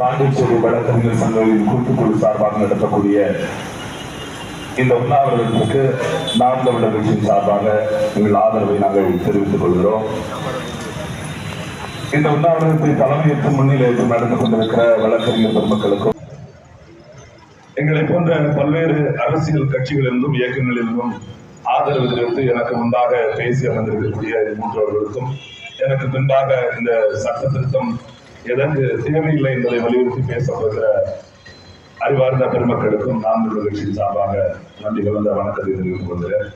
பாண்டிச்சேரி வழக்கறிஞர் சங்கங்களின் கூட்டுக்குழு சார்பாக நடத்தக்கூடிய இந்த உண்ணாவிரதத்திற்கு நாம் தமிழர் கட்சியின் சார்பாக எங்கள் ஆதரவை நாங்கள் தெரிவித்துக் கொள்கிறோம். இந்த உண்ணாவிரதத்தை தலைமையேற்று முன்னிலையேற்று நடந்து கொண்டிருக்கிற வழக்கறிஞர் பெருமக்களுக்கும் எங்களை போன்ற பல்வேறு அரசியல் கட்சிகளிலிருந்தும் இயக்கங்களிலிருந்தும் ஆதரவு தெரிவித்து எனக்கு முன்பாக பேசி அமர்ந்திருக்கக்கூடிய மூன்றவர்களுக்கும் எனக்கு பின்பாக இந்த சட்ட திருத்தம் எதற்கு தேவையில்லை என்பதை வலியுறுத்தி பேசப்படுகிற அறிவார்ந்த பெருமக்களுக்கும் நாம் தமிழர் கட்சியின் சார்பாக நன்றி கலந்த வணக்கத்தை தெரிவித்துக் கொள்கிறேன்.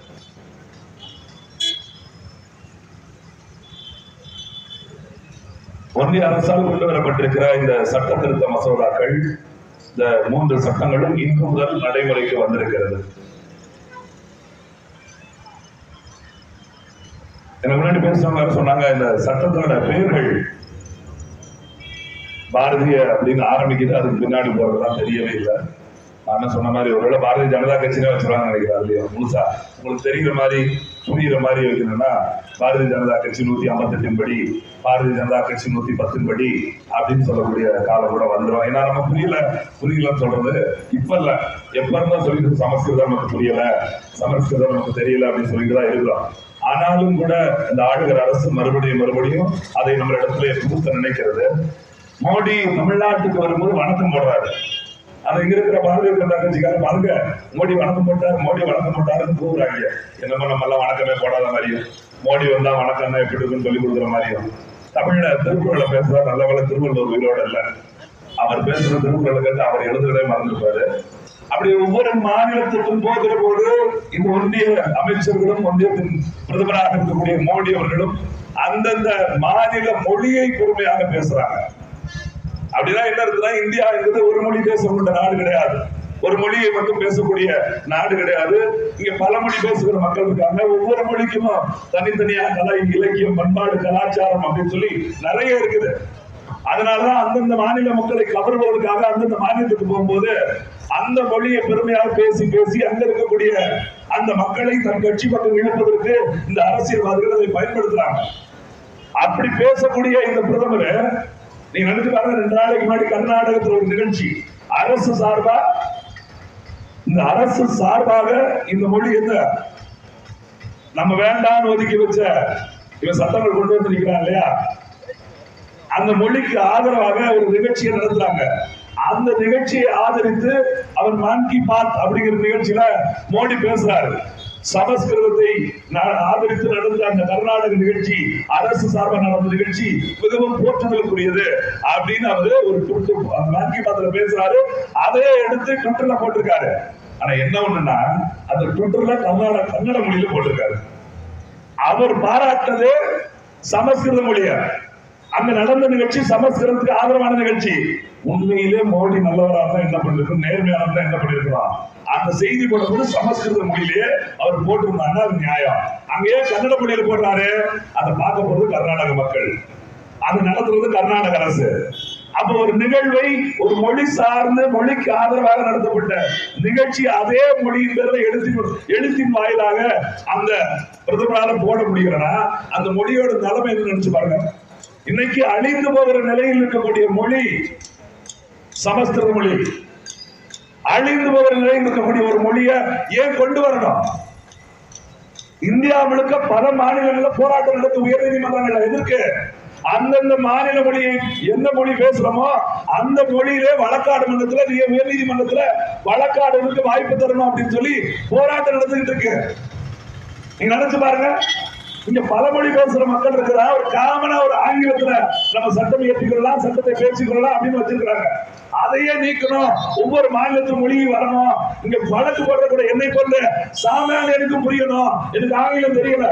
ஒன்றிய அரசால் கொண்டு வரப்பட்டிருக்கிற இந்த சட்ட திருத்த மசோதாக்கள் இந்த மூன்று சட்டங்களும் இன்று முதல் நடைமுறைக்கு வந்திருக்கிறது. எனக்கு முன்னாடி பேசுறவங்க சொன்னாங்க இந்த சட்டத்தோட பெயர்கள் பாரதிய அப்படின்னு ஆரம்பிக்குது அதுக்கு பின்னாடி போறதுலாம் தெரியவே இல்லை. நான் சொன்ன மாதிரி ஒருவேளை பாரதிய ஜனதா கட்சினே வச்சுருவாங்க நினைக்கிறேன் இல்லையா முழுசா. உங்களுக்கு தெரிகிற மாதிரி புரியுற மாதிரி வைக்கணும்னா பாரதிய ஜனதா கட்சி நூத்தி ஐம்பத்தெட்டின் படி பாரதிய ஜனதா கட்சி நூத்தி பத்தின் படி அப்படின்னு சொல்லக்கூடிய காலம் கூட வந்துடும் ஏன்னா நம்ம புரியல புரியலன்னு சொல்றது இப்ப இல்ல. எப்ப இருந்தா சொல்லிட்டு சமஸ்கிருதம் நமக்கு புரியல சமஸ்கிருதம் நமக்கு தெரியல அப்படின்னு சொல்லிட்டு தான் இருக்கிறோம். ஆனாலும் கூட இந்த ஆளுகிற அரசு மறுபடியும் மறுபடியும் அதை நம்ம இடத்துல புகுத்த நினைக்கிறது. மோடி தமிழ்நாட்டுக்கு வரும்போது வணக்கம் போடுறாரு. அது இங்க இருக்கிற பாரதிய ஜனதா கட்சிக்காரர் பாருங்க. மோடி வணக்கம் போட்டார் மோடி வணக்கம் போட்டாருன்னு கூறுறாங்க என்னமோ நம்ம எல்லாம் வணக்கமே போடாத மாதிரியும். மோடி வந்தா வணக்கம் எப்படி இருக்குன்னு சொல்லி கொடுக்குற மாதிரியும். தமிழ்ல திருக்குறளை பேசுறா நல்லவள திருவள்ளுவர் உயிரோட இல்ல. அவர் பேசுற திருக்குறளை கேட்டு அவர் எழுதுறதே மறந்துருப்பாரு. அப்படி ஒவ்வொரு மாநிலத்திற்கும் போகிற போது இந்த ஒன்றிய அமைச்சர்களும் ஒன்றியத்தின் பிரதமராக இருக்கக்கூடிய மோடி அவர்களும் அந்தந்த மாநில மொழியை பொறுமையாக பேசுறாங்க. அப்படின்னா என்ன இருக்குன்னா இந்தியா என்பது ஒரு மொழி பேசப்பட்ட நாடு கிடையாது. ஒரு மொழியை மட்டும் பேசக்கூடிய நாடு கிடையாது. இங்க பல மொழி பேசுகிற மக்கள் இருக்காங்க. ஒவ்வொரு மொழிக்கும் தனித்தனியா கலை இலக்கியம் பண்பாடு கலாச்சாரம் அப்படின்னு சொல்லி நிறைய இருக்குது. அதனாலதான் அந்தந்த மாநில மக்களை கவர்வதற்காக அந்தந்த மாநிலத்துக்கு போகும்போது அந்த மொழியை பெருமையாக பேசி பேசி அங்க இருக்கக்கூடிய அந்த மக்களை தன் கட்சி பக்கம் இழுப்பதற்கு இந்த அரசியல்வாதிகள் அதை பயன்படுத்துறாங்க. அப்படி பேசக்கூடிய இந்த பிரதமர் நீங்க நினைச்சு பாருங்க ரெண்டு நாளைக்கு முன்னாடி கர்நாடகத்தில் ஒரு நிகழ்ச்சி. அரசு சார்பா இந்த அரசு சார்பாக இந்த மொழி என்ன? நம்ம வேண்டாம்னு ஒதுக்கி வச்ச இவன் சட்டங்கள் கொண்டு வந்து நிற்கிறான் இல்லையா? அந்த மொழிக்கு ஆதரவாக ஒரு நிகழ்ச்சியை நடத்துறாங்க. அந்த நிகழ்ச்சியை ஆதரித்து அவர் மான் கி பாத் அப்படிங்கிற நிகழ்ச்சியில மோடி பேசுறாரு. சமஸ்கிருதத்தை ஆதரித்து நடந்த அந்த கர்நாடக நிகழ்ச்சி அரசு சார்பாக நடந்த நிகழ்ச்சி மிகவும் போற்றுதலுக்குரியது அப்படின்னு அவரு ஒரு ட்விட்டர் மான் கி பாத்ல பேசுறாரு. அதையே எடுத்து ட்விட்டர்ல போட்டிருக்காரு. ஆனா என்ன ஒண்ணுன்னா அந்த ட்விட்டர்ல கர்நாடக கன்னட மொழியில போட்டிருக்காரு. அவர் பாராட்டது சமஸ்கிருத மொழிய. அங்க நடந்த நிகழ்ச்சி சமஸ்கிருதத்துக்கு ஆதரவான நிகழ்ச்சி. உண்மையிலே மோடி நல்லவரா இருந்தா என்ன பண்ணிருக்கோம் நேர்மையான இருந்தா என்ன பண்ணிருக்கலாம் அந்த செய்தி போடும்போது சமஸ்கிருத மொழியிலேயே அவர் போட்டிருந்தாங்க அது நியாயம். அங்கேயே கன்னட மொழியில் போடுறாரு. அதை பார்க்க போறது கர்நாடக மக்கள். அது நடத்துறது கர்நாடக அரசு. அப்ப ஒரு நிகழ்வை ஒரு மொழி சார்ந்த மொழிக்கு ஆதரவாக நடத்தப்பட்ட நிகழ்ச்சி அதே மொழியின் பேர்ல எழுத்தின் எழுத்தின் வாயிலாக அந்த பிரதமரால போட முடிகிறனா அந்த மொழியோட நிலைமை என்ன நினைச்சு பாருங்க. இன்னைக்கு அழிந்து போகிற நிலையில் இருக்கக்கூடிய மொழி சமஸ்கிருத மொழி. அழிந்து போகிற நிலையில் இருக்கக்கூடிய ஒரு மொழியை ஏன் கொண்டு வரணும்? இந்தியா முழுக்க பல மாநிலங்களில் போராட்டம் நடத்த உயர் நீதிமன்றங்கள் எதிர்க்கு. அந்தந்த மாநில மொழியை எந்த மொழி பேசுறோமோ அந்த மொழியிலே வழக்காடு மன்றத்துல நீ உயர் நீதிமன்றத்துல வழக்காடுறதுக்கு வாய்ப்பு தரணும் அப்படின்னு சொல்லி போராட்டம் நடந்துகிட்டு இருக்கு. நீங்க நினைச்சு பாருங்க. இங்க பல மொழி பேசுற மக்கள் இருக்கிறா ஒரு காமனா ஒரு ஆங்கிலத்துல நம்ம சட்டம் இயற்றிக்கலாம் சட்டத்தை பேசிக்கொள்ளலாம் அப்படின்னு வச்சிருக்கிறாங்க. அதையே நீக்கணும். ஒவ்வொரு மாநிலத்தின் மொழியும் வரணும். இங்க வழக்கு போடுற கூட என்னை போன்ற சாமானியனுக்கு புரியணும். எனக்கு ஆங்கிலம் தெரியல.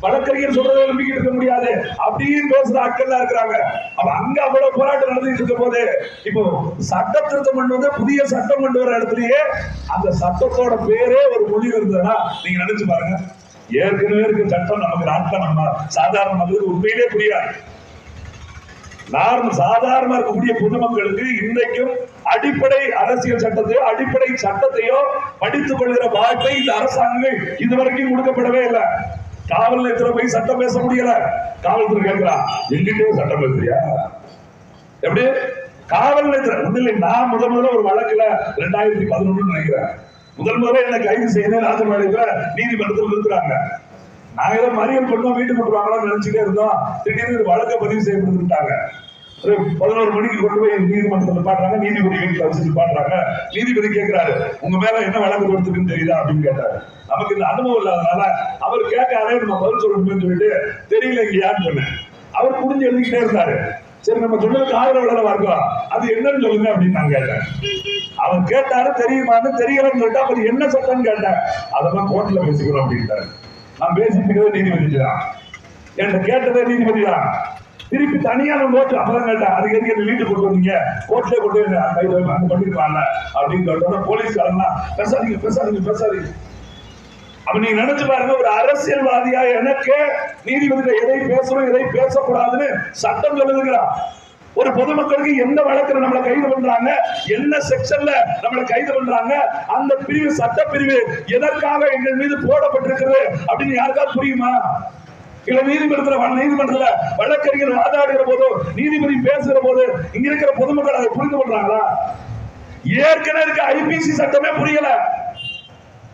வழக்கறிஞர் சொல்றதை நம்பிக்கை இருக்க முடியாது. அப்படின்னு பேசுற ஆட்கள் இருக்கிறாங்க. அப்ப அங்க அவ்வளவு போராட்டம் நடந்துட்டு இருக்க போது இப்போ சட்ட திருத்தம் கொண்டு வந்து புதிய சட்டம் கொண்டு வர இடத்துலயே அந்த சட்டத்தோட பேரே ஒரு மொழி இருந்ததுன்னா நீங்க நினைச்சு பாருங்க. ஏற்கனவே இருக்க சட்டம் நமக்கு நாட்டில் நம்ம சாதாரண மக்களுக்கு உண்மையிலே புரியாது. நார்மல் சாதாரண இருக்கக்கூடிய பொதுமக்களுக்கு இன்றைக்கும் அடிப்படை அரசியல் சட்டத்தையோ அடிப்படை சட்டத்தையோ படித்துக் கொள்கிற வாய்ப்பை இந்த அரசாங்கங்கள் இதுவரைக்கும் கொடுக்கப்படவே இல்லை. காவல் நிலையத்துல போய் சட்டம் பேச முடியல. காவல்துறை கேட்கிறா எங்கிட்டே சட்டம் பேசுறியா? எப்படி? காவல் நிலையத்தில் ஒண்ணு இல்லை நான் முதல் முதல்ல ஒரு வழக்குல ரெண்டாயிரத்தி பதினொன்னு நினைக்கிறேன். முதல் முதல்ல என்ன கைது செய்யணும் ராஜபாளையத்துல நீதிமன்றத்தில் இருக்கிறாங்க நாங்க ஏதோ மறியல் பண்ணோம் வீட்டுக்கு விட்டுருவாங்களான்னு நினைச்சுட்டே இருந்தோம். திடீர்னு வழக்க வழக்கை பதிவு செய்யப்பட்டுட்டாங்க ஒரு பதினோரு மணிக்கு கொண்டு போய் நீதிமன்றத்தில் பாடுறாங்க நீதிபதி வீட்டில் வச்சுட்டு பாடுறாங்க நீதிபதி கேட்கிறாரு உங்க மேல என்ன வழக்கு கொடுத்துருக்குன்னு தெரியுதா? அப்படின்னு கேட்டாரு. நமக்கு இந்த அனுபவம் இல்லாதனால அவர் கேட்காரே நம்ம பதில் சொல்லணும்னு சொல்லிட்டு தெரியல யார் சொன்னேன். அவர் புரிஞ்சு எழுதிக்கிட்டே இருந்தாரு. சரி நம்ம சொன்னதுக்கு ஆதரவு இருக்கும் அது என்னன்னு சொல்லுங்க அப்படின்னு நான் கேட்டேன். அவர் கேட்டாரு தெரியுமான்னு தெரியலன்னு கேட்டா அவர் என்ன சட்டம்னு கேட்டேன். அதெல்லாம் கோர்ட்ல பேசிக்கிறோம் அப்படின்ட்டாரு. நான் பேசிட்டு நீதிபதி தான். என்கிட்ட கேட்டதே நீதிபதி தான். திருப்பி தனியான நோட்டு அப்பதான் கேட்டேன். அதுக்கு எதுக்கு என்ன வீட்டுக்கு கொண்டு வந்தீங்க? கோர்ட்ல கொண்டு வந்து கைது அங்க அப்படின்னு சொல்லிட்டு போலீஸ்காரன் பேசாதீங்க பேசாதீங்க பேசாதீங்க அப்ப நீங்க நினைச்சு பாருங்க ஒரு அரசியல்வாதியா எனக்கு நீதிபதியில எதை பேசணும் எதை பேசக்கூடாதுன்னு சட்டம் எழுதுகிறான் ஒரு பொதுமக்களுக்கு எந்த வழக்குல நம்மளை கைது பண்றாங்க என்ன செக்ஷன்ல நம்மளை கைது பண்றாங்க அந்த பிரிவு சட்ட பிரிவு எதற்காக எங்கள் மீது போடப்பட்டிருக்கிறது அப்படின்னு யாருக்காவது புரியுமா? இல்ல நீதிமன்றத்துல நீதிமன்றத்துல வழக்கறிஞர் வாதாடுகிற போதோ நீதிபதி பேசுகிற போது இங்க இருக்கிற பொதுமக்கள் அதை புரிந்து கொள்றாங்களா? ஏற்கனவே இருக்க ஐபிசி சட்டமே புரியல.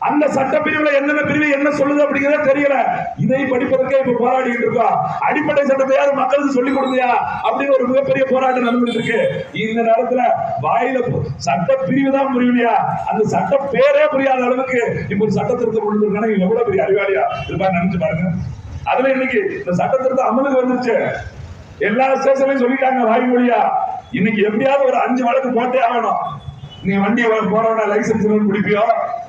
அந்த சட்டப்பிரிவுல என்னென்ன பிரிவு என்ன சொல்லுது அப்படிங்கறத தெரியல. இதை படிப்பதற்கே இப்ப போராடிட்டு இருக்கோம். அடிப்படை சட்டத்தை யாரும் மக்களுக்கு சொல்லி கொடுங்கயா அப்படின்னு ஒரு மிகப்பெரிய போராட்டம் நடந்துட்டு இருக்கு. இந்த நேரத்துல வாயில சட்ட பிரிவு தான் புரியலையா? அந்த சட்ட பேரே புரியாத அளவுக்கு இப்ப ஒரு சட்ட திருத்தம் கொண்டு வந்திருக்காங்க எவ்வளவு பெரிய அறிவாளியா? இருப்பாங்க நினைச்சு பாருங்க. அதுல இன்னைக்கு இந்த சட்ட திருத்தம் அமலுக்கு வந்துருச்சு. எல்லா ஸ்டேஷன்லயும் சொல்லிட்டாங்க வாய்மொழியா இன்னைக்கு எப்படியாவது ஒரு அஞ்சு வழக்கு போட்டே ஆகணும். நீ வண்டி போறவன லைசன்ஸ் பிடிப்பியோ?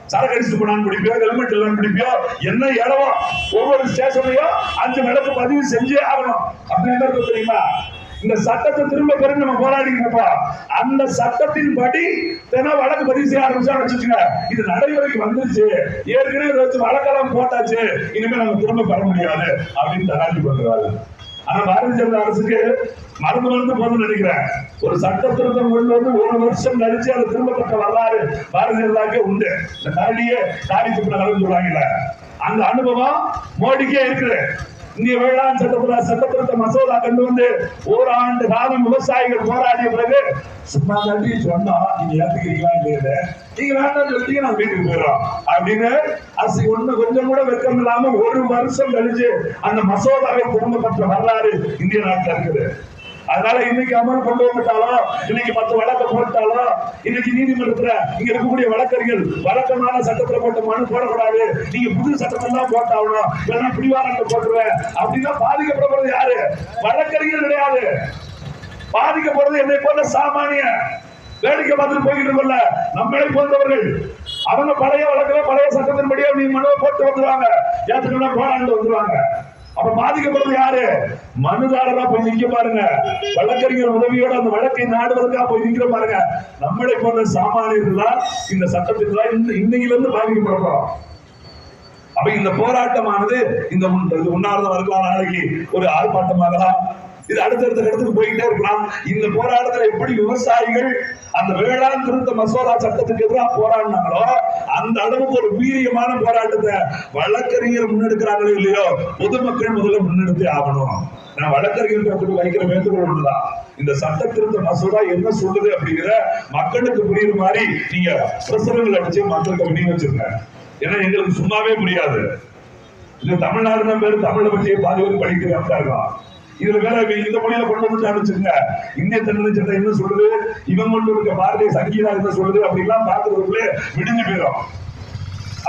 சரக்கு அடிச்சுட்டு போனான்னு பிடிப்பியோ ஹெல்மெட் இல்லைன்னு பிடிப்பியோ என்ன இடமோ? ஒவ்வொரு ஸ்டேஷன்லயும் அஞ்சு வழக்கு பதிவு செஞ்சே ஆகணும். அப்படின்னு இருக்கும் தெரியுமா? இந்த சட்டத்தை திரும்ப பெரு நம்ம போராடிக்கிறப்பா அந்த சட்டத்தின் படி தினம் வழக்கு பதிவு செய்ய ஆரம்பிச்சா வச்சுக்கோங்க. இது நடைமுறைக்கு வந்துருச்சு. ஏற்கனவே வச்சு வழக்கெல்லாம் போட்டாச்சு. இனிமேல் நம்ம திரும்ப பெற முடியாது அப்படின்னு தராட்டி பண்றாரு. ஆனா பாரதிய ஜனதா அரசுக்கு மறந்து மறந்து போதும்னு நினைக்கிறேன். ஒரு சட்ட திருத்தம் கொண்டு வந்து ஒரு வருஷம் கழிச்சு அது திரும்ப வரலாறு பாரதிய ஜனதாக்கே உண்டு. இந்த கரடியே காடி கலந்து சொல்றாங்கல்ல அந்த அனுபவம் மோடிக்கே இருக்குது. இந்திய வேளாண் சட்டத்துல சட்டத்திருத்த மசோதா கொண்டு வந்து ஓராண்டு காலம் விவசாயிகள் போராடிய பிறகு சும்மா தட்டி சொன்னோம் நீங்க ஏத்துக்கிறீங்களா இல்லையில நீங்க வேண்டாம் சொல்லிட்டீங்க நாங்க வீட்டுக்கு போயிடுறோம். அப்படின்னு அரசு ஒண்ணு கொஞ்சம் கூட வெக்கம் இல்லாம ஒரு வருஷம் கழிச்சு அந்த மசோதாவை திரும்ப பெற்ற வரலாறு இந்திய நாட்டில் இருக்குது. அதனால இன்னைக்கு அமல் கொண்டு வந்துட்டாலும் இன்னைக்கு பத்து வழக்க போட்டாலும் இன்னைக்கு நீதிமன்றத்துல இங்க இருக்கக்கூடிய வழக்கறிஞர் வழக்கமான சட்டத்துல போட்ட மனு போடக்கூடாது. நீங்க புது சட்டத்தெல்லாம் போட்டாகணும். இல்லைன்னா பிடிவாரங்களை போட்டுருவேன். அப்படின்னா பாதிக்கப்படுறது யாரு? வழக்கறிஞர் கிடையாது. பாதிக்கப்படுறது என்னை போன்ற சாமானிய வேடிக்கை பார்த்துட்டு போய்கிட்டு இருக்கல நம்மளை போன்றவர்கள். அவங்க பழைய வழக்கில் பழைய சட்டத்தின்படியே நீ மனுவை போட்டு வந்துருவாங்க. ஏற்றுக்கணும் போராண்டு வந்துருவாங்க. அப்ப பாதிக்கப்படுறது யாரு? மனுதாரரா போய் நிக்க பாருங்க. வழக்கறிஞர் உதவியோட அந்த வழக்கை நாடுவதற்காக போய் நிக்கிற பாருங்க. நம்மளை போன்ற சாமானியர்கள் தான் இந்த சட்டத்திற்கு இன்னையில இருந்து பாதிக்கப்படுறோம் அப்ப இந்த போராட்டமானது இந்த உன்- உண்ணாவிரதம் இருக்கலாம் நாளைக்கு? ஒரு ஆர்ப்பாட்டமாகலாம். இது அடுத்தடுத்த இடத்துக்கு போயிட்டே இருக்கலாம். இந்த போராட்டத்துல எப்படி விவசாயிகள் அந்த வேளாண் திருத்த மசோதா சட்டத்துக்கு எதிராக போராடினாங்களோ அந்த அளவுக்கு ஒரு வீரியமான போராட்டத்தை வழக்கறிஞர் முன்னெடுக்கிறாங்களோ இல்லையோ பொதுமக்கள் முதல்ல முன்னெடுத்தே ஆகணும். நான் வழக்கறிஞர்கள் வைக்கிற வேண்டுகோள் ஒண்ணுதான். இந்த சட்ட திருத்த மசோதா என்ன சொல்லுது அப்படிங்கிற மக்களுக்கு புரியுற மாதிரி நீங்க பிரசுரங்கள் அடிச்சு மக்களுக்கு விநியோகிச்சிருங்க ஏன்னா எங்களுக்கு சும்மாவே புரியாது. இது தமிழ்நாடுனா பேர் தமிழை பற்றிய பாதுகாப்பு படிக்கிறாங்க இதுல வேற இந்த மொழியில கொண்டு வந்துட்டான்னு வச்சுக்கோங்க இந்திய தமிழ் சட்டம் என்ன சொல்லுது? இவன் கொண்டு இருக்க பாரதிய சங்கீதா என்ன சொல்லுது? அப்படிலாம் பார்க்கறதுக்குள்ளே விடிஞ்சு போயிடும்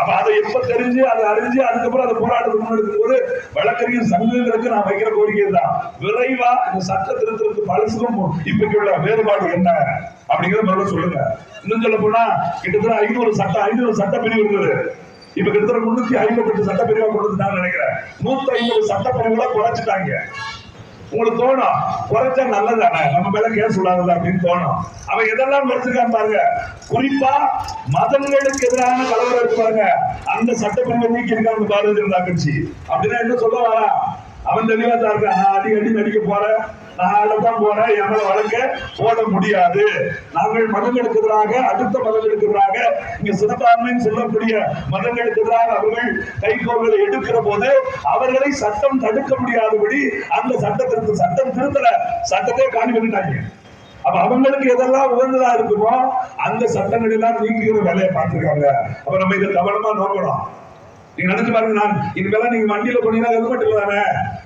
அப்ப அதை எப்ப தெரிஞ்சு அதை அறிஞ்சு அதுக்கப்புறம் அதை போராட்டத்துக்கு முன்னெடுக்கும் போது வழக்கறிஞர் சங்கங்களுக்கு நான் வைக்கிற கோரிக்கை தான் விரைவா இந்த சட்ட திருத்தத்துக்கு பழசுக்கும் இப்பைக்கு உள்ள வேறுபாடு என்ன? அப்படிங்கறத முதல்ல சொல்லுங்க. இன்னும் சொல்ல போனா கிட்டத்தட்ட ஐநூறு சட்ட ஐநூறு சட்ட பிரிவு இருக்குது இப்ப கிட்டத்தட்ட முன்னூத்தி ஐம்பத்தி எட்டு சட்ட பிரிவா கொண்டு நினைக்கிறேன். நூத்தி ஐம்பது சட்ட பிரிவுகளை குறைச்சிட்டாங்க. உங்களுக்கு தோணும் குறைச்சா நல்லதானே நம்ம மேல கேஸ் விடாதது அப்படின்னு தோணும். அவன் எதெல்லாம் வச்சிருக்கான் பாருங்க. குறிப்பா மதங்களுக்கு எதிரான கலவரம் இருக்கு பாருங்க. அந்த சட்டப்பிரிவை நீக்கி இருக்காங்க பாரதிய ஜனதா கட்சி. அப்படின்னா என்ன சொல்ல வரா அவன் தெளிவா தான் இருக்கான். அடி அடி நடிக்க போறேன். நான் தான் போறேன். எங்களை வழக்க? போட முடியாது. நாங்கள் மதங்களுக்கு எதிராக அடுத்த மதங்களுக்கு எதிராக இங்க சிறுபான்மைன்னு சொல்லக்கூடிய மதங்களுக்கு எதிராக அவர்கள் கைகோர்களை எடுக்கிற போது அவர்களை சட்டம் தடுக்க முடியாதபடி அந்த சட்டத்திற்கு சட்டம் திருத்தல சட்டத்தை காணி பண்ணிட்டாங்க. அப்ப அவங்களுக்கு எதெல்லாம் உகந்ததா இருக்குமோ அந்த சட்டங்கள் எல்லாம் நீக்கிற வேலையை பார்த்திருக்காங்க. அப்ப நம்ம இதை கவனமா நோக்கணும். நீங்க நினைச்சு பாருங்க நான் இனிமேலாம் நீங்க வண்டியில போனீங்கன்னா ஹெல்மெட் தானே?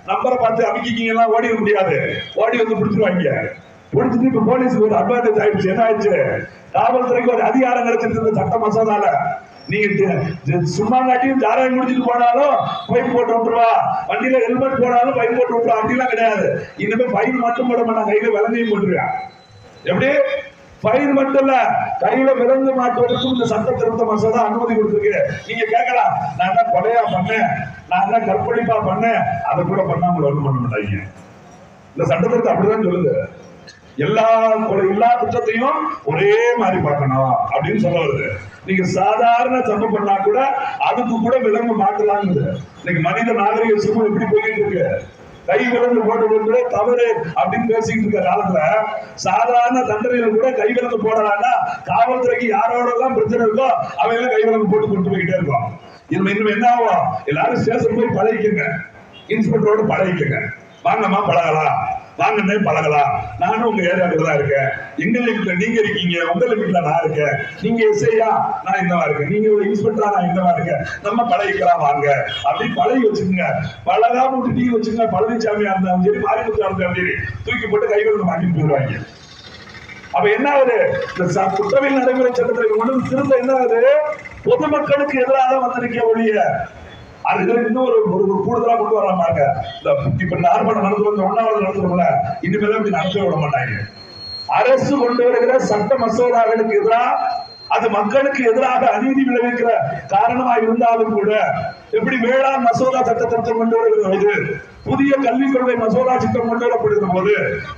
நம்பரை பார்த்து அமைக்கிங்க எல்லாம் வர முடியாது. ஓடி வந்து பிடிச்சிருவாங்க. பிடிச்சிட்டு இப்ப போலீஸுக்கு ஒரு அட்வான்டேஜ் ஆயிடுச்சு. என்ன ஆயிடுச்சு? காவல்துறைக்கு ஒரு அதிகாரம் கிடைச்சிருக்கு சட்ட மசோதால. நீங்க சும்மா காட்டியும் சாராயம் குடிச்சிட்டு போனாலும் பைப் போட்டு விட்டுருவா. வண்டியில ஹெல்மெட் போனாலும் பைப் போட்டு விட்டுருவா. அப்படிலாம் கிடையாது. இனிமே பைப் மட்டும் போட மாட்டாங்க. கையில விலங்கையும் போட்டுருவா. எப்படி? பயிர் மட்டும் இல்ல கையில விலங்கு மாட்டுவதற்கும் இந்த சட்ட திருத்த மசோதா அனுமதி கொடுத்துருக்கு. நீங்க கேட்கலாம் நான் தான் கொலையா பண்ணேன் நான் தான் கற்பழிப்பா பண்ணேன் அதை கூட பண்ணாம ஒன்றும் பண்ண மாட்டாங்க. இந்த சட்டத்திற்கு அப்படிதான் சொல்லுது. எல்லா கொலை எல்லா குற்றத்தையும் ஒரே மாதிரி பார்க்கணும் அப்படின்னு சொல்ல வருது. நீங்க சாதாரண தப்பு பண்ணா கூட அதுக்கு கூட விலங்கு மாட்டலாங்குது இன்னைக்கு மனித நாகரிக எப்படி போயிட்டு இருக்கு. கை விலங்கு போட்டது கூட தவறு அப்படின்னு பேசிட்டு இருக்க காலத்துல சாதாரண தண்டனையில கூட கை விலங்கு போடலாம்னா காவல்துறைக்கு யாரோட எல்லாம் பிரச்சனை இருக்கோ அவன் எல்லாம் கை விலங்கு போட்டு கொண்டு போய்கிட்டே இருக்கோம் இன்னும் இன்னும் என்ன ஆகும்? எல்லாரும் ஸ்டேஷன் போய் பழகிக்கங்க. இன்ஸ்பெக்டரோட பழகிக்கங்க. வாங்கம்மா பழகலாம். வாங்கன்னே பழகலாம். நானும் உங்க ஏரியாவுக்கு தான் இருக்கேன். எங்க லிமிட்ல நீங்க இருக்கீங்க உங்க லிமிட்ல நான் இருக்கேன். நீங்க எஸ்ஐயா நான் இந்தவா இருக்கேன். நீங்க ஒரு இன்ஸ்பெக்டரா நான் இந்தவா இருக்கேன். நம்ம பழகிக்கலாம் வாங்க. அப்படி பழகி வச்சுக்கோங்க. பழகாம விட்டுட்டீங்க வச்சுக்கோங்க. பழனிசாமியா இருந்தாலும் சரி மாரிமுத்தா இருந்தாலும் சரி தூக்கி போட்டு கைகள் மாட்டி போயிடுவாங்க. அப்ப என்ன ஆகுது? இந்த ச- குற்றவியல் நடைமுறை சட்டத்தில் கொண்டு திருந்த என்ன ஆகுது? பொதுமக்களுக்கு எதிராக வந்திருக்க ஒழிய அது இன்னும் ஒரு ஒரு கூடுதலா கொண்டு வர இந்த இப்ப நார்மலா நடத்துறோம் ஒன்னாவது நடத்துறோம்ல இனிமேல் இப்படி நடத்த விட மாட்டாங்க. அரசு கொண்டு வருகிற சட்ட மசோதாக்களுக்கு எதிராக அது மக்களுக்கு எதிராக அநீதி விளைவிக்கிற காரணமா இருந்தாலும் கூட எப்படி வேளாண் மசோதா சட்ட திருத்தம் கொண்டு வருகிற போது புதிய கல்விக் கொள்கை மசோதா திட்டம் கொண்டு வரப்படுகிற போது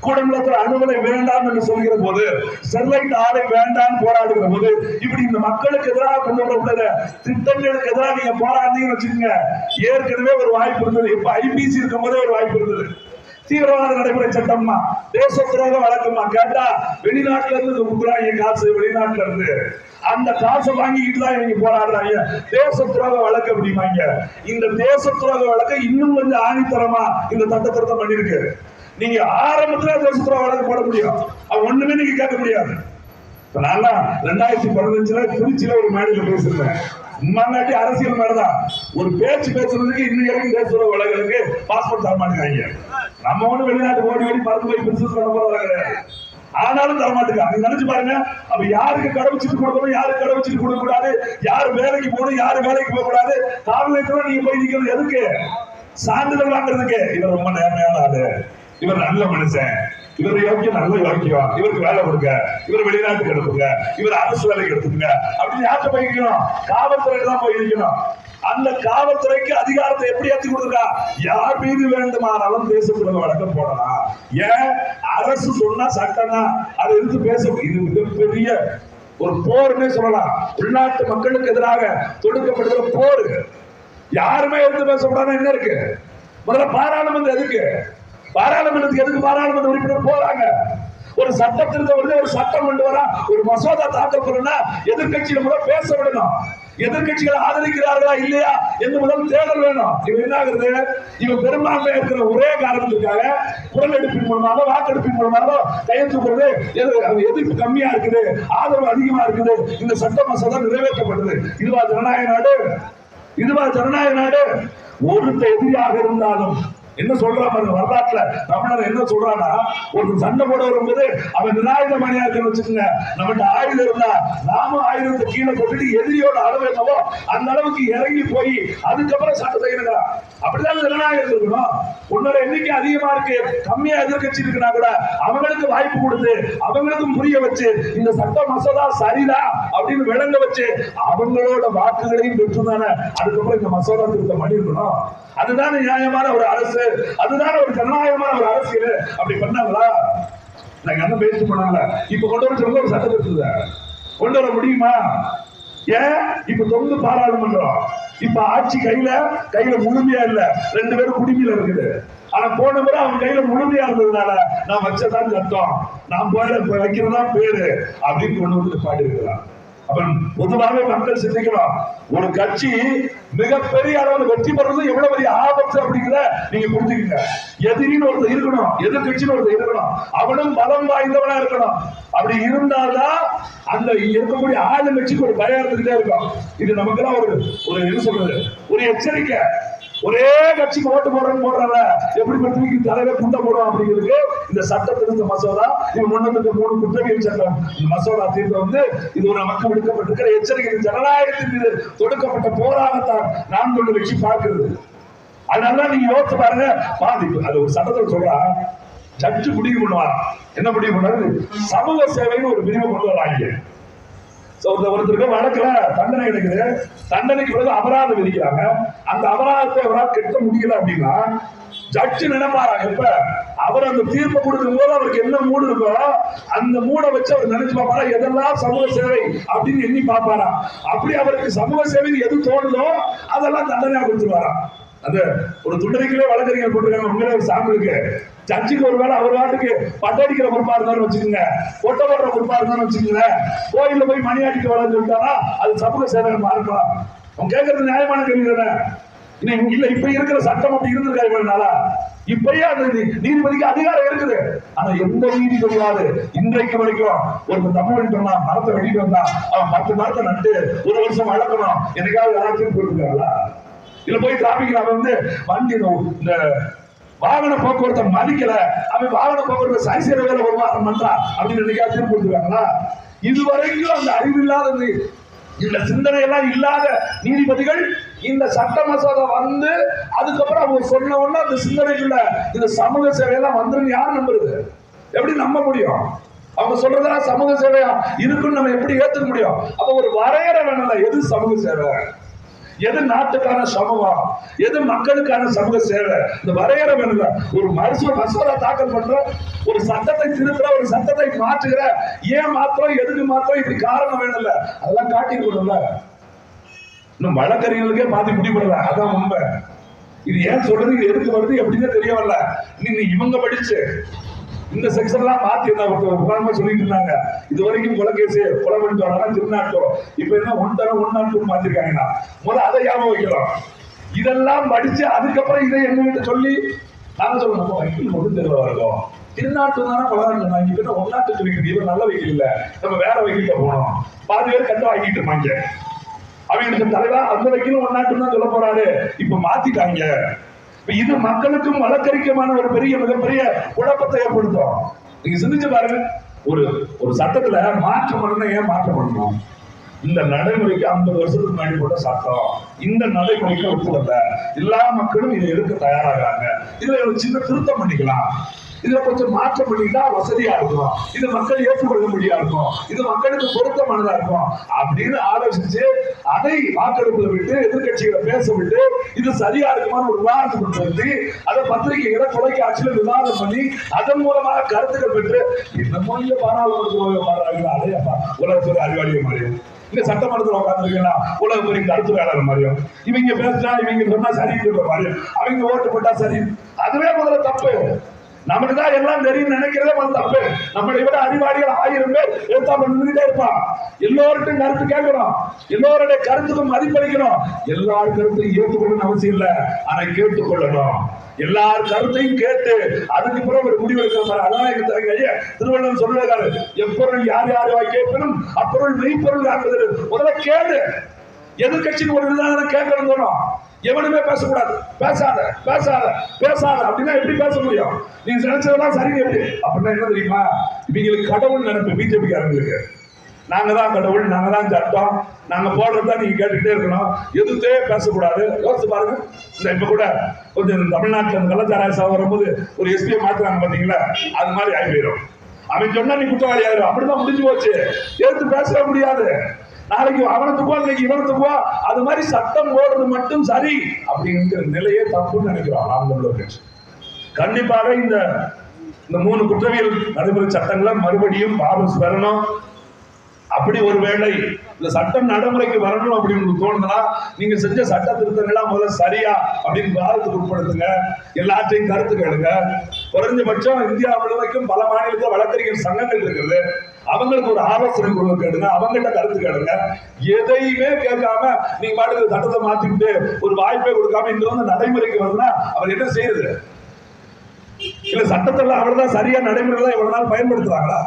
கூடங்குளத்தில் அணுகலை வேண்டாம் என்று சொல்கிற போது ஸ்டெர்லைட் ஆலை வேண்டாம் போராடுகிற போது இப்படி இந்த மக்களுக்கு எதிராக கொண்டு வரப்படுகிற திட்டங்களுக்கு எதிராக நீங்க போராடுனீங்கன்னு வச்சுக்கோங்க. ஏற்கனவே ஒரு வாய்ப்பு இருந்தது. இப்ப ஐபிசி இருக்கும் போதே ஒரு வாய்ப்பு இருந்தது. தீவிரவாத நடைமுறை சட்டம்மா? தேச துரோக வழக்கமா கேட்டா வெளிநாட்டுல இருந்து கொடுக்குறாங்க காசு வெளிநாட்டுல இருந்து அந்த காசை வாங்கிக்கிட்டு தான் இவங்க போராடுறாங்க. தேச துரோக வழக்கு அப்படிமாங்க இந்த தேச துரோக வழக்கு இன்னும் கொஞ்சம் ஆணித்தரமா இந்த சட்ட திருத்தம் பண்ணிருக்கு நீங்க ஆரம்பத்துல தேச துரோக வழக்கு போட முடியும். அது ஒண்ணுமே நீங்க கேட்க முடியாது. இப்ப நான் ரெண்டாயிரத்தி பதினஞ்சுல திருச்சியில ஒரு மேடையில பேசியிருந்தேன். முன்னாடி அரசியல் மேடதான் ஒரு பேச்சு பேசுறதுக்கு இன்னும் வரைக்கும் தேச வழக்குகளுக்கு பாஸ்போர்ட் தரமாட்டேங்காங்க நம்ம ஒண்ணு வெளிநாட்டு ஓடி ஓடி மருந்து போய் பிசினஸ் பண்ண போறதா கிடையாது. ஆனாலும் தர மாட்டேங்காங்க நீங்க நினைச்சு பாருங்க. அப்ப யாருக்கு கடவுச்சிட்டு கொடுக்கணும் யாருக்கு கடவுச்சிட்டு கொடுக்க கூடாது யாரு வேலைக்கு போகணும் யாரு வேலைக்கு போக கூடாது காவல் நிலையத்துல நீங்க போய் நிக்கிறது எதுக்கு? சான்றிதழ் வாங்குறதுக்கு. இவர் ரொம்ப நேர்மையான ஆளு. இவர் நல்ல மனுஷன். இவர் யோக்கியம் நல்ல யோக்கியம் இவருக்கு வேலை கொடுங்க. இவர் வெளிநாட்டுக்கு எடுத்துங்க. இவர் அரசு வேலைக்கு எடுத்துங்க அப்படின்னு யார்கிட்ட போய் இருக்கணும் காவல்துறையில தான் போய் இருக்கணும் அந்த காவல்துறைக்கு அதிகாரத்தை எப்படி ஏற்றி கொடுத்துருக்கா யார் மீது வேண்டுமானாலும் தேசத்துறை வழக்கம் போடலாம். ஏன்? அரசு சொன்னா சட்டம் தான் அதை எடுத்து பேச இது மிகப்பெரிய ஒரு போர்னே சொல்லலாம். உள்நாட்டு மக்களுக்கு எதிராக தொடுக்கப்படுகிற போர். யாருமே எடுத்து பேசக்கூடாது என்ன இருக்கு? முதல்ல பாராளுமன்றம் எதுக்கு? பாராளுமன்றத்துக்கு எதுக்கு பாராளுமன்ற உறுப்பினர் போறாங்க? ஒரு சட்ட திருத்தம் வருது ஒரு சட்டம் கொண்டு வரா ஒரு மசோதா தாக்கல் பண்ணா எதிர்கட்சியில முதல் பேச விடணும். எதிர்கட்சிகளை ஆதரிக்கிறார்களா இல்லையா என்று முதல் தேடல் வேணும். இவன் என்ன ஆகுது இவன் பெரும்பான்மை இருக்கிற ஒரே காரணத்துக்காக குரல் எடுப்பின் மூலமாக வாக்கெடுப்பின் மூலமாக கையெழுத்துக்கிறது எது- எதிர்ப்பு கம்மியா இருக்குது ஆதரவு அதிகமா இருக்குது. இந்த சட்ட மசோதா நிறைவேற்றப்படுது இதுவா ஜனநாயக நாடு. இதுவா ஜனநாயக நாடு. ஒருத்த எதிரியாக இருந்தாலும் என்ன சொல்றா பாருங்க வரலாற்றுல தமிழர் என்ன சொல்றானா ஒரு சண்டை போட வரும்போது அவன் நிராயுத மணியா இருக்க வச்சுக்கோங்க. நம்மகிட்ட ஆயுதம் இருந்தா நாம ஆயுதத்தை கீழே போட்டுட்டு எதிரியோட அளவு என்னவோ அந்த அளவுக்கு இறங்கி போய் அதுக்கப்புறம் சண்டை செய்யணுங்க அப்படிதான் ஜனநாயகம் இருக்கணும். உன்னோட எண்ணிக்கை அதிகமா இருக்கு கம்மியா எதிர்கட்சி இருக்குன்னா கூட அவங்களுக்கு வாய்ப்பு கொடுத்து அவங்களுக்கும் புரிய வச்சு இந்த சட்ட மசோதா சரிதான் அப்படின்னு விளங்க வச்சு அவங்களோட வாக்குகளையும் பெற்றுதானே அதுக்கப்புறம் இந்த மசோதா திருத்தம் பண்ணிருக்கணும் அதுதானே நியாயமான ஒரு அரசு. அதுதானே ஒரு ஜனநாயகமான ஒரு அரசியல். அப்படி பண்ணாங்களா? நாங்க என்ன பேசிட்டு போனாங்க? இப்ப கொண்டு வர சொல்ல ஒரு சட்டம் இருக்குது கொண்டு வர முடியுமா? ஏன்? இப்ப தொங்கு பாராளுமன்றம். இப்ப ஆட்சி கையில கையில முழுமையா இல்ல. ரெண்டு பேரும் குடிமையில இருக்குது. ஆனா போன முறை அவன் கையில முழுமையா இருந்ததுனால நான் வச்சதான் சத்தம் நான் போய் வைக்கிறதா பேரு. அப்படின்னு கொண்டு வந்து பாடி இருக்கிறான் பொதுவாகவே மக்கள் சிந்திக்கணும் ஒரு கட்சி மிகப்பெரிய அளவில் வெற்றி பெறது எவ்வளவு பெரிய ஆபத்து அப்படிங்கிற நீங்க புரிஞ்சுக்கங்க. எதிரின்னு ஒருத்தர் இருக்கணும் எதிர்கட்சின்னு ஒருத்தர் இருக்கணும். அவனும் பலம் வாய்ந்தவனா இருக்கணும். அப்படி இருந்தால்தான் அந்த இருக்கக்கூடிய ஆளுங்கட்சிக்கு ஒரு பயம் இருந்துகிட்டே இருக்கும். இது நமக்கெல்லாம் ஒரு ஒரு என்ன சொல்றது? ஒரு எச்சரிக்கை. ஒரே கட்சிக்கு ஓட்டு போடுறேன்னு போடுறாங்க எப்படி தூக்கி தலைவர் குண்ட போடுவோம் அப்படிங்கிறதுக்கு இந்த சட்ட திருத்த மசோதா இது முன்னூத்தி மூணு குற்றவியல் சட்டம். இந்த மசோதா தீர்ப்பு வந்து இது ஒரு நமக்கு விடுக்கப்பட்டிருக்கிற எச்சரிக்கை ஜனநாயகத்தின் மீது தொடுக்கப்பட்ட போராகத்தான் நான் கொண்டு வச்சு பார்க்கிறது. அதனால நீங்க யோசிச்சு பாருங்க. பாதிப்பு அது ஒரு சட்டத்தில் சொல்றா ஜட்ஜு முடிவு பண்ணுவார்? என்ன முடிவு பண்ணாரு சமூக சேவைன்னு ஒரு பிரிவு கொண்டு வராங்க ஒருத்த- ஒருத்தருக்கு வழக்குல தண்டனை கிடைக்குது. தண்டனைக்கு பிறகு அபராதம் விதிக்கிறாங்க. அந்த அபராதத்தை அவரால் கெட்ட முடியல அப்படின்னா ஜட்ஜு நினைப்பாரா? எப்ப? அவர் அந்த தீர்ப்பை கொடுக்கும் போது அவருக்கு என்ன மூடு இருக்கோ அந்த மூடை வச்சு அவர் நினைச்சு பார்ப்பாரா? எதெல்லாம் சமூக சேவை அப்படின்னு எண்ணி பார்ப்பாரா? அப்படி அவருக்கு சமூக சேவை எது தோணுதோ அதெல்லாம் தண்டனையா கொடுத்துருவாரா? அந்த ஒரு துண்டறிக்கையிலே வழக்கறிஞர் போட்டிருக்காங்க. உங்களே ஒரு சாம்பிளுக்கு ஒரு வேளை அவர் வாட்டுக்கு பட்டடிக்கிற பொறுப்பா இருந்தாலும் வச்சுக்கோங்க. ஒட்ட போடுற பொறுப்பா இருந்தாலும் வச்சுக்கோங்க. கோயிலில் போய் மணி அடிக்க வளர்ந்து விட்டாரா? அது சமூக சேவை மாறுக்கலாம் அவன் கேட்கறது நியாயமான கேள்வி தானே இன்னும் இல்ல இப்ப இருக்கிற சட்டம் அப்படி இருந்திருக்காரு இவ்வளவு நாளா இப்பயே அந்த நீதிபதிக்கு அதிகாரம் இருக்குது. ஆனா எந்த நீதிபதியாவது இன்றைக்கு வரைக்கும் ஒரு தமிழ் வந்தா மரத்தை வெளியிட்டு வந்தா அவன் பத்து மரத்தை நட்டு ஒரு வருஷம் வளர்க்கணும். என்னைக்காவது யாராச்சும் போயிருக்காங்களா இதுல போய் டிராபிக்ல அவன் வந்து வண்டி இந்த வாகன போக்குவரத்தை மதிக்கல. அவன் வாகன போக்குவரத்தை சரி செய்யற வேலை ஒரு வாரம் பண்றா அப்படின்னு நினைக்கா தீர்ப்பு கொடுத்துருக்காங்களா? இதுவரைக்கும் அந்த அறிவில்லாத இல்லாதது. இந்த சிந்தனை எல்லாம் இல்லாத நீதிபதிகள் இந்த சட்ட மசோதா வந்து அதுக்கப்புறம் அவங்க சொன்ன உடனே அந்த சிந்தனைக்குள்ள இந்த சமூக சேவையெல்லாம் வந்துருன்னு யார் நம்புறது? எப்படி நம்ப முடியும்? அவங்க சொல்றதெல்லாம் சமூக சேவையா இருக்குன்னு நம்ம எப்படி ஏத்துக்க முடியும்? அப்ப ஒரு வரையறை வேணும்ல எது சமூக சேவை? எது நாட்டுக்கான சமூகம் எது மக்களுக்கான சமூக சேவை? இந்த வரையறை வேணுங்க. ஒரு மருத்துவ மசோதா தாக்கல் பண்ற ஒரு சட்டத்தை திருத்துற ஒரு சட்டத்தை மாற்றுகிற ஏன் மாத்திரம் எதுக்கு மாத்திரம் இப்படி காரணம் வேணும்ல? அதெல்லாம் காட்டிருக்கணும்ல இன்னும் வழக்கறிஞர்களுக்கே மாத்தி முடிவுல அதான் உண்மை. இது ஏன் சொல்றது எதுக்கு வருது எப்படின்னு தெரிய வரல நீங்க இவங்க படிச்சு இந்த செக்ஷன்லாம் மாத்தி என்ன உதாரணமா சொல்லிட்டு இருந்தாங்க. இது வரைக்கும் கொலைகேசு கொலை பண்ணிட்டு வராங்க. திருநாட்டோ. இப்ப என்ன ஒன் தரம் ஒன் நாட்டு மாத்திருக்காங்கன்னா முதல்ல அதை ஞாபகம் வைக்கிறோம் இதெல்லாம் படிச்சு அதுக்கப்புறம் இதை எங்ககிட்ட சொல்லி நாங்க சொல்லணும் நம்ம வக்கீல் ஒன்று தெரியல இருக்கோம் திருநாட்டு தானே கொலகாரம் சொன்னாங்க இப்ப ஒன்னாட்டு சொல்லிக்கிட்டு இவன் நல்ல வக்கீல் இல்ல. நம்ம வேற வக்கீல்கிட்ட போனோம் பாதி பேர் கட்ட வாங்கிட்டு இருப்பாங்க. அவங்களுக்கு தலைவா அந்த வக்கீலும் ஒன்னாட்டு தான் சொல்ல போறாரு. இப்ப மாத்திட்டாங்க. இது மக்களுக்கும் வழக்கறிக்கமான ஒரு பெரிய மிகப்பெரிய குழப்பத்தை ஏற்படுத்தும். நீங்க சிந்திச்சு பாருங்க. ஒரு ஒரு சட்டத்துல மாற்றம் பண்ணணும் ஏன் மாற்றம் பண்ணணும் இந்த நடைமுறைக்கு ஐம்பது வருஷத்துக்கு முன்னாடி போட்ட சட்டம். இந்த நடைமுறைக்கு ஒத்து வரல எல்லா மக்களும் இதை எடுக்க தயாராகிறாங்க. இதுல ஒரு சின்ன திருத்தம் பண்ணிக்கலாம். இதுல கொஞ்சம் மாற்றம் பண்ணிக்கிட்டா வசதியா இருக்கும். இது மக்கள் ஏற்றுக்கொள்ள முடியா இருக்கும். இது மக்களுக்கு பொருத்தமானதா இருக்கும். அப்படின்னு ஆலோசிச்சு அதை வாக்கெடுப்புல விட்டு எதிர்கட்சிகளை பேச விட்டு இது சரியா இருக்குமான்னு ஒரு விவாதத்தை கொண்டு வந்து அதை பத்திரிகைகளை தொலைக்காட்சியில விவாதம் பண்ணி அதன் மூலமாக கருத்துக்கள் பெற்று என்னமோ இல்ல பாராளுமன்றத்தில் பாடுறாங்க அதையப்பா உலகத்துறை அறிவாளிய மாதிரியும் இந்த சட்டமன்றத்தில் உட்காந்துருக்கீங்களா உலக பெரிய கருத்து வேளாண் மாதிரியும். இவங்க பேசினா இவங்க சொன்னா சரின்னு சொல்ற மாதிரியும் அவங்க ஓட்டு போட்டா சரி. அதுவே முதல்ல தப்பு. நமக்கு தான் எல்லாம் தெரியும் நினைக்கிறதே வந்து தப்பு. நம்மளை விட அறிவாளிகள் ஆயிரம் பேர் எழுத்தாம நின்றுட்டே இருப்பான். எல்லோருக்கும் கருத்து கேட்கிறோம். எல்லோருடைய கருத்துக்கும் மதிப்பளிக்கணும் எல்லார் கருத்தையும் ஏற்றுக்கொள்ளணும் அவசியம் இல்லை. ஆனா கேட்டுக்கொள்ளணும். எல்லார் கருத்தையும் கேட்டு அதுக்கு பிறகு ஒரு முடிவு எடுக்கிற அதான் எங்க திருவள்ளுவர் சொல்லுறாரு எப்பொருள் யார் யார் வாய் கேட்பினும் அப்பொருள் மெய்ப்பொருள் ஆகுது முதல்ல கேளு. எதிர்கட்சிக்கு ஒரு விதானம் கேட்கணும் தோணும் எவனுமே பேசக்கூடாது. பேசாத பேசாத பேசாத. அப்படின்னா எப்படி பேச முடியும்? நீங்க நினைச்சதெல்லாம் சரிங்க எப்படி? அப்படின்னா என்ன தெரியுமா? இவங்களுக்கு கடவுள் நினைப்பு பிஜேபி காரங்களுக்கு. நாங்க தான் கடவுள் நாங்க தான் சட்டம் நாங்க போடுறதா நீங்க கேட்டுக்கிட்டே இருக்கணும். எதிர்த்தே பேசக்கூடாது. யோசிச்சு பாருங்க. இந்த இப்ப கூட கொஞ்சம் இந்த இந்த கலாச்சார சாவு வரும்போது ஒரு எஸ்பியை மாத்துறாங்க பாத்தீங்களா? அது மாதிரி ஆகி போயிடும் அவன் சொன்னா நீ குற்றவாளி ஆயிரும். அப்படிதான் முடிஞ்சு போச்சு. எடுத்து பேசவே முடியாது. நாளைக்கு அவனுக்கு இன்னைக்கு இவனுக்கு அது மாதிரி சட்டம் ஓடுறது மட்டும் சரி அப்படிங்கிற நிலையே தப்புன்னு நினைக்கிறோம் நாம் தமிழர் கட்சி. கண்டிப்பாக இந்த இந்த மூணு குற்றவியல் நடைமுறை சட்டங்களை மறுபடியும் வாபஸ் பெறணும். அப்படி ஒருவேளை இந்த சட்டம் நடைமுறைக்கு வரணும் அப்படின்னு உங்களுக்கு தோணுதுன்னா நீங்க செஞ்ச சட்ட திருத்தங்கள்லாம் முதல்ல சரியா அப்படின்னு வாரத்துக்கு உட்படுத்துங்க. எல்லாத்தையும் கருத்து கேளுங்க. குறைஞ்சபட்சம் இந்தியா முழுமைக்கும் பல மாநிலத்தில் வழக்கறிஞர் சங்கங்கள் இருக்கிறது அவங்களுக்கு ஒரு ஆலோசனை குழு கேடுங்க அவங்ககிட்ட கருத்து கேளுங்க. எதையுமே கேட்காம நீங்க பாட்டுக்கு சட்டத்தை மாத்திக்கிட்டு ஒரு வாய்ப்பே கொடுக்காம இங்க வந்து நடைமுறைக்கு வருதுன்னா அவர் என்ன செய்யுது இல்ல சட்டத்துல அவர்தான் சரியா நடைமுறைகளை இவ்வளவு நாள் பயன்படுத்துறாங்களா?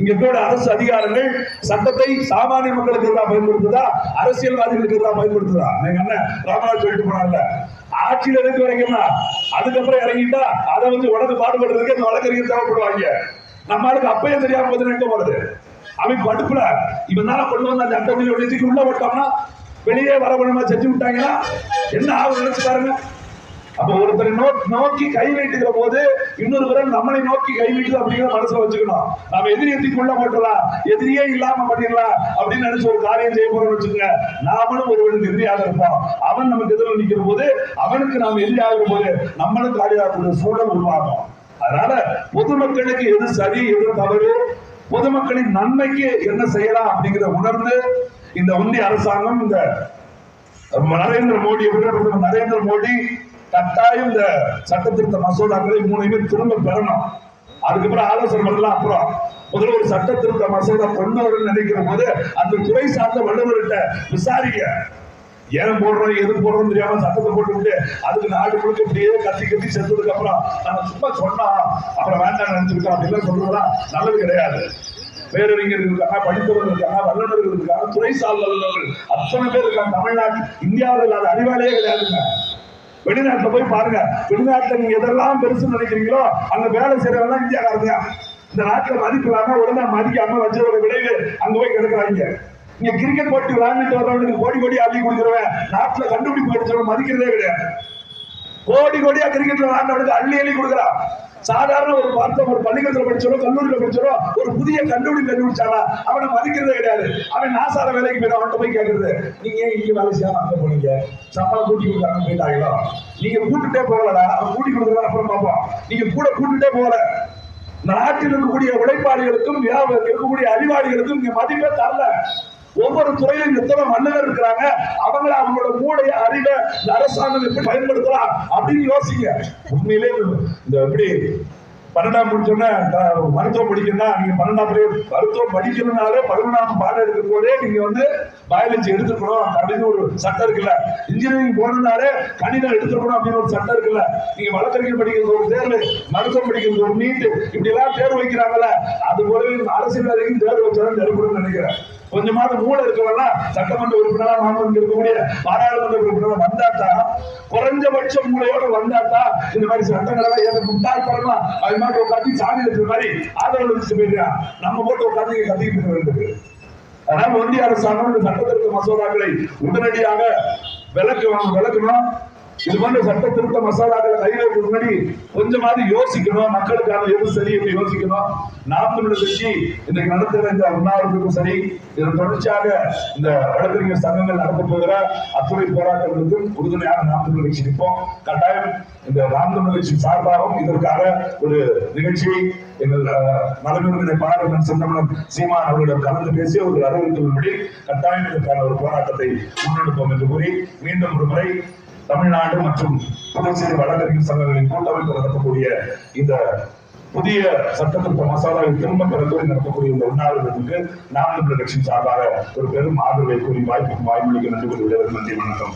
இங்க கூட அரசு அதிகாரங்கள் சட்டத்தை சாமானிய மக்களுக்கு எதிராக பயன்படுத்துதா அரசியல்வாதிகளுக்கு எதிராக பயன்படுத்துதா? எங்க அண்ணன் ராமராஜ் சொல்லிட்டு போனாங்கல்ல ஆட்சியில் இருக்க வரைக்கும் அதுக்கப்புறம் இறங்கிட்டா அதை வந்து உடனே பாடுபடுறதுக்கு அந்த வழக்கறிஞர் தேவைப்படுவாங்க. நம்ம ஆளுக்கு அப்பயே தெரியாம போது நினைக்க போறது. அவன் படுப்புல இவனால கொண்டு வந்த அந்த அட்டை உள்ள விட்டோம்னா வெளியே வர வேணுமா செஞ்சு விட்டாங்கன்னா என்ன ஆகும் நினைச்சு பாருங்க. அப்ப ஒருத்தரை நோ- நோக்கி கை நீட்டுகிற போது இன்னொரு நம்மளை நோக்கி கை நீட்டுது அப்படிங்கிற மனசுல வச்சுக்கணும். நாம எதிரி எத்திக்குள்ள போட்டலாம் எதிரியே இல்லாம பண்ணிடலாம் அப்படின்னு நினைச்சு ஒரு காரியம் செய்ய போறோம்னு வச்சுக்கோங்க. நாமளும் ஒருவனுக்கு எதிரியாக இருப்போம். அவன் நமக்கு எதிரில் நிக்கிற போது அவனுக்கு நாம் எதிரியாக போது நம்மளும் காலியாகக்கூடிய சூழல் உருவாகும். அதனால பொதுமக்களுக்கு எது சரி எது தவறு பொதுமக்களின் நன்மைக்கு என்ன செய்யலாம் அப்படிங்கிறத உணர்ந்து இந்த ஒன்றிய அரசாங்கம் இந்த நரேந்திர மோடி பிரதமர் நரேந்திர மோடி கட்டாயம் இந்த சட்ட திருத்த மசோதாக்களை மூணையுமே திரும்ப பெறணும். அதுக்கப்புறம் ஆலோசனை பண்ணலாம். அப்புறம் முதல்ல ஒரு சட்ட திருத்த மசோதா கொண்டு வரணும்னு நினைக்கிற போது அந்த துறை சார்ந்த வல்லுநர்கிட்ட விசாரிக்க ஏன் போடுறோம் எது போடுறோம் தெரியாம சட்டத்தை போட்டு விட்டு அதுக்கு நாடு முழுக்க இப்படியே கத்தி கத்தி செத்ததுக்கு அப்புறம் நம்ம சும்மா சொன்னா அப்புறம் வேண்டாம் நினைச்சிருக்கோம் அப்படிலாம் சொல்றதுலாம் நல்லது கிடையாது. பேரறிஞர்கள் இருக்காங்க படித்தவர்கள் இருக்காங்க வல்லுநர்கள் இருக்காங்க துறை சார்ந்த வல்லுநர்கள் அத்தனை பேர் இருக்காங்க. தமிழ்நாட்டு இந்தியாவில் இல்லாத அறிவாளியே கிடையாதுங்க. வெளிநாட்டுல போய் பாருங்க. வெளிநாட்டுல நீங்க எதெல்லாம் பெருசு நினைக்கிறீங்களோ அங்க வேலை செய்யறவங்க இந்தியாக்காரங்க. இந்த நாட்டுல மதிக்கலாம உடனே மதிக்காம வச்சதோட விளைவு அங்க போய் கிடக்குறாங்க. நீங்க கிரிக்கெட் போட்டி விளையாண்டுட்டு வர்றவனுக்கு கோடி கோடி அள்ளி கொடுக்குறவன். நாட்டுல கண்டுபிடிப்பு படிச்சவன் மதிக்கிறதே கிடையாது. கோடி கோடியா கிரிக்கெட்ல விளையாண்டவனுக்கு அள்ளி அள்ளி கொடுக்குறான். சாதாரண ஒரு வார்த்தை ஒரு பள்ளிக்கூடத்துல படிச்சோ கல்லூரியில படிச்சோ ஒரு புதிய கண்டுபிடிப்பு கண்டுபிடிச்சானா? அவனை மதிக்கிறதே கிடையாது. அவன் நாசார வேலைக்கு போயிடும் அவன்கிட்ட போய் கேட்கறது நீங்க ஏன் இங்க வேலை செய்யாம அங்க போனீங்க? சம்பளம் கூட்டி கொடுக்காம போயிட்டாங்களோ நீங்க கூட்டுட்டே போகலடா. அவன் கூட்டி கொடுக்குறத அப்புறம் பார்ப்போம். நீங்க கூட கூட்டுட்டே போகல. நாட்டில் இருக்கக்கூடிய உழைப்பாளிகளுக்கும் இருக்கக்கூடிய அறிவாளிகளுக்கும் இங்க மதிப்பே தரல. ஒவ்வொரு துறையிலும் எத்தனை வல்லுநர் இருக்கிறாங்க. அவங்கள அவங்களோட மூளைய அறிவை இந்த அரசாங்கம் எப்படி பயன்படுத்தலாம் அப்படின்னு யோசிங்க. உண்மையிலே இந்த- எப்படி பன்னெண்டாம் முடிச்சோன்னா மருத்துவம் படிக்கணும்னா நீங்க பன்னெண்டாம் மருத்துவம் படிக்கணும்னாலே பதினொன்றாம் பாடம் எடுக்கும் போதே நீங்க வந்து பயாலஜி எடுத்துக்கணும் அப்படின்னு ஒரு சட்டம் இருக்குல்ல. இன்ஜினியரிங் போகணும்னாலே கணிதம் எடுத்துக்கணும் அப்படின்னு ஒரு சட்டம் இருக்குல்ல. நீங்க வழக்கறிஞர் படிக்கிறது ஒரு தேர்வு மருத்துவம் படிக்கிறது ஒரு நீட்டு இப்படி எல்லாம் தேர்வு வைக்கிறாங்கல்ல. அது போலவே இந்த அரசியல்வாதிக்கும் தேர்வு வச்சாலும் நெருப்படுன்னு நினைக்கிறேன். கொஞ்சமாவது மூளை இருக்கவெல்லாம் சட்டமன்ற உறுப்பினரா மாமன் இருக்கக்கூடிய பாராளுமன்ற உறுப்பினரா வந்தாட்டா குறைஞ்சபட்ச மூளையோட வந்தாத்தா இந்த மாதிரி சட்டங்களை எல்லாம் ஏதோ முட்டாள்தனமா அது மாதிரி உட்காந்து சாமி இருக்கிற மாதிரி ஆதரவு வச்சு போயிடுறான் நம்ம போட்டு உட்காந்து இங்க கத்திக்கிட்டு இருக்க வேண்டியது. அதனால ஒன்றிய அரசாங்கம் இந்த சட்டத்திற்கு மசோதாக்களை உடனடியாக விளக்கணும் விளக்கணும் இது போன்ற சட்ட திருத்த மசோதாக்களை கையில் முன்னாடி கொஞ்சமாவது யோசிக்கணும். மக்களுக்கான எது சரி என்று யோசிக்கணும். நாம் தமிழர் கட்சி இன்னைக்கு நடத்துகிற இந்த உண்ணாவிற்கும் சரி. இதன் தொடர்ச்சியாக இந்த வழக்கறிஞர் சங்கங்கள் நடத்த போகிற அத்துறை போராட்டங்களுக்கும் உறுதுணையாக நாம் தமிழர் கட்சி நிற்போம். கட்டாயம் இந்த நாம் தமிழர் கட்சி சார்பாகவும் இதற்காக ஒரு நிகழ்ச்சியை எங்கள் நலனுரிமை பாராளுமன்ற செந்தமனம் சீமான் அவர்களிடம் கலந்து பேசி ஒரு அறிவுறுத்தலின்படி கட்டாயம் இதற்கான ஒரு போராட்டத்தை முன்னெடுப்போம் என்று கூறி மீண்டும் ஒரு முறை தமிழ்நாடு மற்றும் புதுச்சேரி வழக்கறிஞர் சங்கங்களின் கூட்டமைப்பு நடத்தக்கூடிய இந்த புதிய சட்டத்திருத்த மசோதாவை திரும்ப பெறக்கோரி நடத்தக்கூடிய இந்த உண்ணாவிரதத்துக்கு நாம் தமிழர் கட்சியின் சார்பாக ஒரு பெரும் ஆதரவை கூறி வாய்ப்புக்கு வாய்மொழிக்கு நன்றி கூறி விடைபெறும் நன்றி வணக்கம்.